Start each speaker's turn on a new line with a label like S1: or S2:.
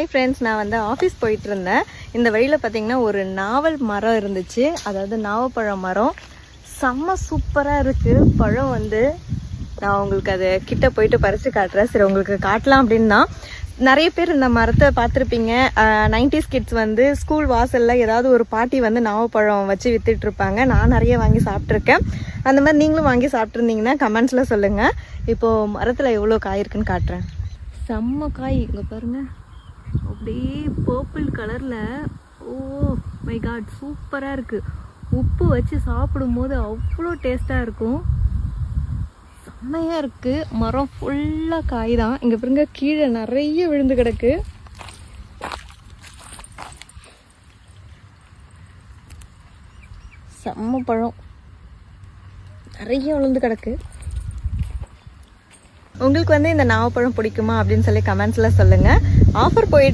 S1: Hi friends நான் வந்து office போயிட்டு இருந்தேன் இந்த வழியில் பார்த்தீங்கன்னா ஒரு நாவல் மரம் இருந்துச்சு. அதாவது நாவப்பழம் மரம். செம்ம சூப்பராக இருக்குது பழம் வந்து நான் உங்களுக்கு அதை கிட்ட போயிட்டு பறித்து காட்டுறேன். சரி உங்களுக்கு காட்டலாம் அப்படின்னா நிறைய பேர் இந்த மரத்தை பார்த்துருப்பீங்க. நைன்டிஸ் கிட்ஸ் வந்து ஸ்கூல் வாசலில் ஏதாவது ஒரு பாட்டி வந்து நாவப்பழம் வச்சு விற்றுட்ருப்பாங்க நான் நிறைய வாங்கி சாப்பிட்ருக்கேன் அந்த மாதிரி நீங்களும் வாங்கி சாப்பிட்ருந்தீங்கன்னா கமெண்ட்ஸில் சொல்லுங்கள் இப்போது மரத்தில் எவ்வளோ காய் இருக்குன்னு காட்டுறேன். செம்ம காய் இங்கே பாருங்கள் அப்படியே பர்பிள் கலரில் ஓ மை காட் சூப்பராக இருக்குது உப்பு வச்சு சாப்பிடும்போது அவ்வளோ டேஸ்ட்டாக இருக்கும். செம்மையாக இருக்குது மரம் ஃபுல்லாக காய் தான் இங்கே பாருங்க கீழே நிறைய விழுந்து கிடக்கு. செம்ம பழம். நிறைய விழுந்து கிடக்கு. உங்களுக்கு வந்து இந்த நாவப்பழம் பிடிக்குமா அப்படின்னு சொல்லி கமெண்ட்ஸில் சொல்லுங்கள் ஆஃபர் போயிட்டு